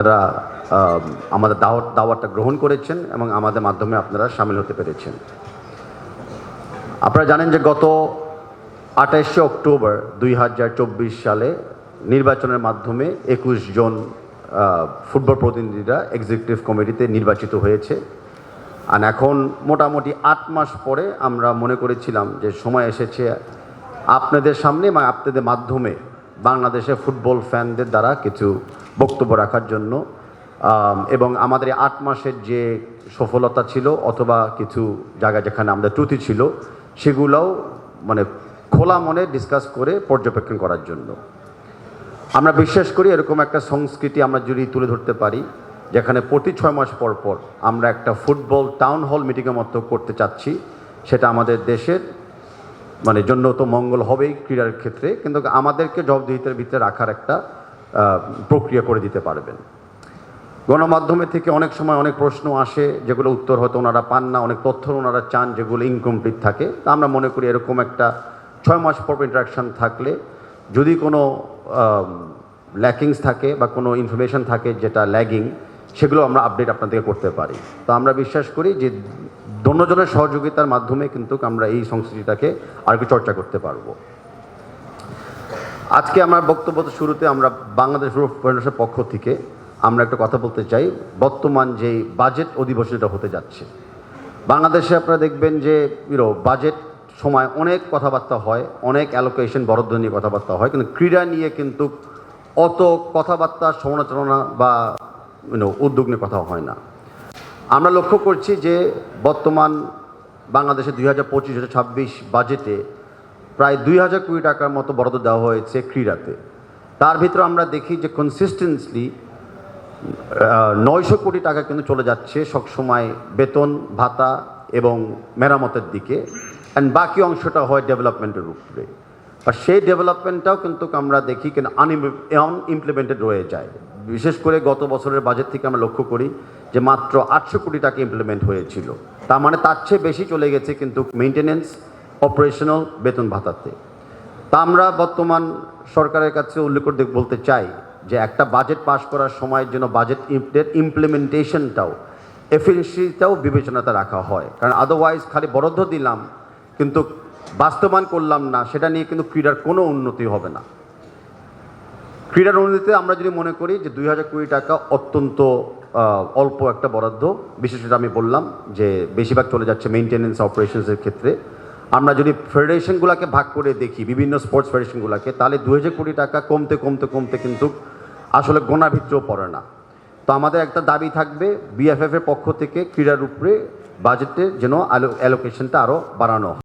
আপনারা আমাদের দাওয়াত, দাওয়াতটা গ্রহণ করেছেন এবং আমাদের মাধ্যমে আপনারা সামিল হতে পেরেছেন। আপনারা জানেন যে গত আঠাশে অক্টোবর দুই হাজার চব্বিশ সালে নির্বাচনের মাধ্যমে একুশ জন ফুটবল প্রতিনিধিরা এক্সিকিউটিভ কমিটিতে নির্বাচিত হয়েছে। আর এখন মোটামুটি আট মাস পরে আমরা মনে করেছিলাম যে সময় এসেছে আপনাদের সামনে এবং আপনাদের মাধ্যমে বাংলাদেশে ফুটবল ফ্যানদের দ্বারা কিছু বক্তব্য রাখার জন্য এবং আমাদের আট মাসের যে সফলতা ছিল অথবা কিছু জায়গা যেখানে আমাদের ত্রুটি ছিল, সেগুলোও মানে খোলা মনে ডিসকাস করে পর্যবেক্ষণ করার জন্য। আমরা বিশ্বাস করি এরকম একটা সংস্কৃতি আমরা যদি তুলে ধরতে পারি, যেখানে প্রতি ছয় মাস পর পর আমরা একটা ফুটবল টাউন হল মিটিংয়ের মতো করতে চাচ্ছি, সেটা আমাদের দেশের মানে জন্য তো মঙ্গল হবেই ক্রীড়ার ক্ষেত্রে, কিন্তু আমাদেরকে জবাবদিহিতার ভিতরে রাখার একটা প্রক্রিয়া করে দিতে পারবেন। গণমাধ্যমে থেকে অনেক সময় অনেক প্রশ্ন আসে, যেগুলো উত্তর হয়তো ওনারা পান না, অনেক তথ্য ওনারা চান, যেগুলো ইনকমপ্লিট থাকে। তা আমরা মনে করি এরকম একটা ছয় মাস পর ইন্টারাকশান থাকলে, যদি কোনো ল্যাকিংস থাকে বা কোনো ইনফরমেশন থাকে যেটা ল্যাগিং সেগুলো আমরা আপডেট আপনাদেরকে করতে পারি। তো আমরা বিশ্বাস করি যে দন্যজনের সহযোগিতার মাধ্যমে কিন্তু আমরা এই সংস্কৃতিটাকে আর একটু চর্চা করতে পারব। আজকে আমার বক্তব্য শুরুতে আমরা বাংলাদেশ ফুটবল পক্ষ থেকে আমরা একটা কথা বলতে চাই। বর্তমান যে বাজেট অধিবেশনটা হতে যাচ্ছে, বাংলাদেশে আপনারা দেখবেন যে ইউনো বাজেট সময় অনেক কথাবার্তা হয়, অনেক অ্যালোকেশন বরাদ্দ নিয়ে কথাবার্তা হয়, কিন্তু ক্রীড়া নিয়ে কিন্তু অত কথাবার্তা, সমালোচনা বা ইউনো উদ্যোগ নিয়ে কথা হয় না। আমরা লক্ষ্য করছি যে, বর্তমান বাংলাদেশে দুই হাজার পঁচিশ হাজার ছাব্বিশ বাজেটে প্রায় দুই হাজার কোটি টাকার মতো বরাদ্দ দেওয়া হয়েছে ক্রীড়াতে। তার ভিতরে আমরা দেখি যে কনসিস্টেন্সলি নয়শো কোটি টাকা কিন্তু চলে যাচ্ছে সবসময় বেতন, ভাতা এবং মেরামতের দিকে। অ্যান্ড বাকি অংশটা হয় ডেভেলপমেন্টের উপরে। আর সেই ডেভেলপমেন্টটাও কিন্তু আমরা দেখি কিন্তু আনইমপ্লিমেন্টেড রয়ে যায়। বিশেষ করে গত বছরের বাজেট থেকে আমরা লক্ষ্য করি যে মাত্র আটশো কোটি টাকা ইমপ্লিমেন্ট হয়েছিল। তার মানে তার চেয়ে বেশি চলে গেছে কিন্তু মেনটেনেন্স অপারেশনাল বেতন ভাতাতে। তা আমরা বর্তমান সরকারের কাছে উল্লেখ করে বলতে চাই যে একটা বাজেট পাশ করার সময়ের জন্য বাজেট ইমপ্লিমেন্টেশনটাও এফিসিয়েন্সিটাও বিবেচনাতে রাখা হয়। কারণ আদারওয়াইজ খালি বরাদ্দ দিলাম, কিন্তু বাস্তবায়ন করলাম না, সেটা নিয়ে কিন্তু ক্রীড়ার কোনো উন্নতি হবে না। ক্রীড়ার উন্নতিতে আমরা যদি মনে করি যে দুই হাজার কোটি টাকা অত্যন্ত অল্প একটা বরাদ্দ, বিশেষ করে আমি বললাম যে বেশিরভাগ চলে যাচ্ছে মেনটেনেন্স অপারেশনসের ক্ষেত্রে। আমরা যদি ফেডারেশনগুলোকে ভাগ করে দেখি, বিভিন্ন স্পোর্টস ফেডারেশনগুলোকে তাহলে দু হাজার কোটি টাকা কমতে কমতে কমতে কিন্তু আসলে গোনাভিত্রও পড়ে না। তো আমাদের একটা দাবি থাকবে বিএফএফ এর পক্ষ থেকে ক্রীড়ার উপরে বাজেটে যেন অ্যালোকেশনটা আরও বাড়ানো হয়।